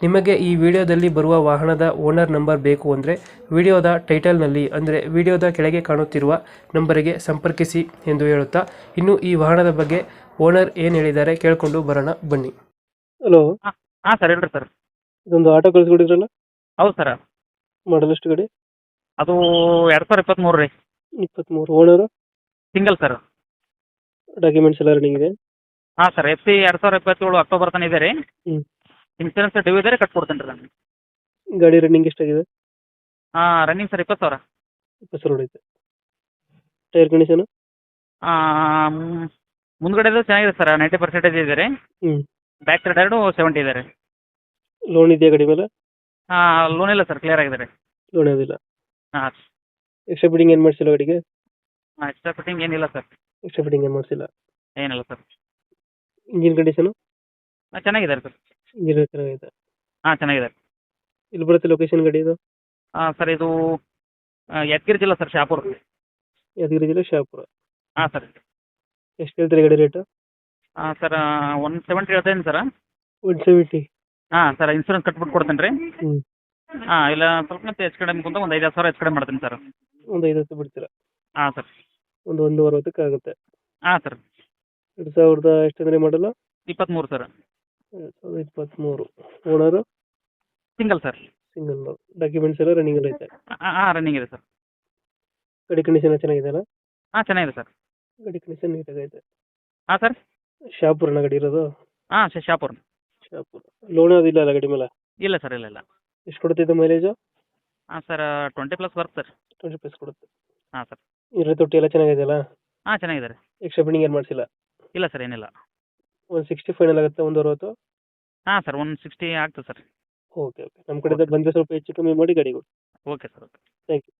ನಿಮಗೆ ಈ ವಿಡಿಯೋದಲ್ಲಿ ಬರುವ ವಾಹನದ ಓನರ್ ನಂಬರ್ ಬೇಕು ಅಂದರೆ ವಿಡಿಯೋದ ಟೈಟಲ್ನಲ್ಲಿ ಅಂದರೆ ವಿಡಿಯೋದ ಕೆಳಗೆ ಕಾಣುತ್ತಿರುವ ನಂಬರಿಗೆ ಸಂಪರ್ಕಿಸಿ ಎಂದು ಹೇಳುತ್ತಾ ಇನ್ನು ಈ ವಾಹನದ ಬಗ್ಗೆ ಓನರ್ ಏನು ಹೇಳಿದ್ದಾರೆ ಕೇಳಿಕೊಂಡು ಬರೋಣ ಬನ್ನಿ. ಹಲೋ. ಹಾಂ ಸರ್ ಹೇಳ್ರಿ ಸರ್. ಇದೊಂದು ಆಟೋ ಕಳಿಸ್ಕೊಡಿದ್ರಲ್ಲ? ಹೌದು ಸರ್. ಮಾಡಲ್ ಎಷ್ಟು ಗಡಿ? ಅದು ಎರಡು ಸಾವಿರ ಇಪ್ಪತ್ತ್ಮೂರು ರೀ. ಇಪ್ಪತ್ತ್ಮೂರು ಓನರು? Single sir. ಡಾಕ್ಯುಮೆಂಟ್ಸ್ ಎಲ್ಲ ರನ್ನಿಂಗ್ ಇದೆ? ಹಾಂ ಸರ್ ಎಫ್ ಸಿ ಎರಡು ಸಾವಿರ ಇಪ್ಪತ್ತೇಳು ಅಕ್ಟೋಬರ್ ತನಕ ಇದೆ ರೀ. ಹ್ಮ್. ಇನ್ಸೂರೆನ್ಸ್ ಡ್ಯೂ ಇದೆ ಕಟ್ಕೊಡ್ತೇನೆ ರೀ ನಾನು. ಗಾಡಿ ರನ್ನಿಂಗ್ ಎಷ್ಟಾಗಿದೆ? ಹಾಂ ರನ್ನಿಂಗ್ ಸರ್ ಇಪ್ಪತ್ತು ಸಾವಿರ. ಇಪ್ಪತ್ತು ಸಾವಿರ ಹೊಡೈತೆ. ಟೈರ್ ಕಂಡೀಷನ್ ಮುಂದ್ಗಡೆದು ಚೆನ್ನಾಗಿದೆ ಸರ್ ನೈಂಟಿ ಪರ್ಸೆಂಟೇಜ್ ಇದೆ ರೀ. ಹ್ಮ್. ಬ್ಯಾಕ್ ಸೈಡ್ ಎರಡು ಸೆವೆಂಟಿ ಇದೆ ರೀ. ಲೋನ್ ಇದೆಯಾ ಗಾಡಿ ಮೇಲೆ? ಹಾಂ ಲೋನ್ ಇಲ್ಲ ಸರ್ ಕ್ಲಿಯರ್ ಆಗಿದೆ ರೀ. ಲೋನ್ ಯಾವುದಿಲ್ಲ? ಹಾಂ. ಎಕ್ಸ್ಟ್ರಾ ಬಿಡಿಂಗ್ ಏನು ಮಾಡಿಸಿಲ್ಲ ಗಾಡಿಗೆ? ಹಾಂ ಎಕ್ಸ್ಟ್ರಾ ಫಿಟ್ಟಿಂಗ್ ಏನಿಲ್ಲ ಸರ್. ಎಕ್ಸ್ಟ್ರಾ ಫಿಟ್ಟಿಂಗ್ ಏನು ಮಾಡಿಸಿಲ್ಲ? ಏನಿಲ್ಲ ಸರ್. ಇಂಜಿನ್ ಕಂಡೀಷನು ಹಾಂ ಚೆನ್ನಾಗಿದೆ ಸರ್. ಇಂಜಿನ್ ಚೆನ್ನಾಗಿದೆ ಹಾಂ ಚೆನ್ನಾಗಿದೆ. ಇಲ್ಲಿ ಬರುತ್ತೆ ಲೊಕೇಶನ್ ಗಾಡಿ ಇದು? ಆ ಸರ್ ಇದು ಆ, ಯಾದಗಿರಿ ಜಿಲ್ಲಾ ಸರ್ ಶಾಪುರ. ಯಾದಗಿರಿ ಜಿಲ್ಲಾ ಶಾಪುರ. ಹಾಂ ಸರ್. ಎಷ್ಟು ಹೇಳ್ತೀರಿ ಗಾಡಿ ರೇಟ್? ಹಾಂ ಸರ್ ಒನ್ ಸೆವೆಂಟಿ ಹೇಳ್ತೇನೆ ಸರ್. ಒನ್ ಸೆವೆಂಟಿ ಹಾಂ ಸರ್ ಇನ್ಸೂರೆನ್ಸ್ ಕಟ್ಬಿಟ್ಟು ಕೊಡ್ತೇನೆ ರೀ. ಹ್ಮ್. ಹಾಂ ಇಲ್ಲ ಸ್ವಲ್ಪ ಮತ್ತೆ ಹೆಚ್ಚು ಕಡಿಮೆ ಕುಂತ ಒಂದು ಐದು ಸಾವಿರ ಹೆಚ್ಚು ಕಡಿಮೆ ಮಾಡ್ತೀನಿ ಸರ್. ಒಂದು ಐದು ಹತ್ತು ಬಿಡ್ತೀರಾ? ಹಾಂ ಸರ್. ಒಂದು ಒಂದು ಅರವತ್ತಕ್ಕೆ ಆಗುತ್ತೆ ಹಾಂ ಸರ್. ಎರಡು ಸಾವಿರದ ಎಷ್ಟಂದ್ರೆ ಮಾಡಲ್ಲ ಇಪ್ಪತ್ತ್ಮೂರು ಸರ್. ಎರಡು ಸಾವಿರದ ಇಪ್ಪತ್ತ್ಮೂರು owner single sir single documents ಎಲ್ಲ ರನ್ನಿಂಗ್ ಅಲ್ಲಿ ಐತೆ. ಹಾಂ ರನ್ನಿಂಗ್ ಇದೆ ಸರ್ ಗಡಿ ಕಂಡೀಷನ್ ಚೆನ್ನಾಗಿದೆ ಅಲ್ಲ? ಹಾಂ ಚೆನ್ನಾಗಿದೆ ಸರ್ ಗಡಿ ಕಂಡೀಷನ್ ನೀಟಾಗಿ ಐತೆ. ಹಾಂ ಸರ್ ಶಾಪುರನ ಗಡಿ ಇರೋದು? ಹಾಂ ಸರ್ ಶಾಪುರ್ ಶಾಪುರ ಲೋನ್ ಅದಿಲ್ಲ ಅಲ್ಲ ಗಾಡಿ ಮೇಲೆ? ಇಲ್ಲ ಸರ್ ಇಲ್ಲ ಇಲ್ಲ. ಎಷ್ಟು ಕೊಡ್ತಿದ್ದೆ ಮೈಲೇಜು ಹಾಂ sir twenty plus work sir twenty plus ಕೊಡುತ್ತೆ. ಹಾಂ ಸರ್ ಇರೋ ತೊಟ್ಟಿ ಎಲ್ಲ ಚೆನ್ನಾಗಿದೆ ಅಲ್ಲ? ಹಾಂ ಚೆನ್ನಾಗಿದೆ ರೀ ಎಕ್ಸ್ಟ್ರಾ ಬಿಡಿಂಗ್ ಏನು ಮಾಡಿಸಿಲ್ಲ? ಇಲ್ಲ ಸರ್ ಏನಿಲ್ಲ. ಒಂದು ಸಿಕ್ಸ್ಟಿ ಫೈನಲ್ ಆಗುತ್ತೆ ಒಂದು ಅರವತ್ತು ಹಾಂ ಸರ್ ಒನ್ ಸಿಕ್ಸ್ಟಿ ಆಗ್ತದೆ ಸರ್ ಓಕೆ ಓಕೆ ನಮ್ಮ ಕಡೆಯಿಂದ ಬಂದರೆ ಸ್ವಲ್ಪ ಹೆಚ್ಚು ಕಮ್ಮಿ ಮಾಡಿ ಗಾಡಿ ಕೊಡಿ. Okay sir okay thank you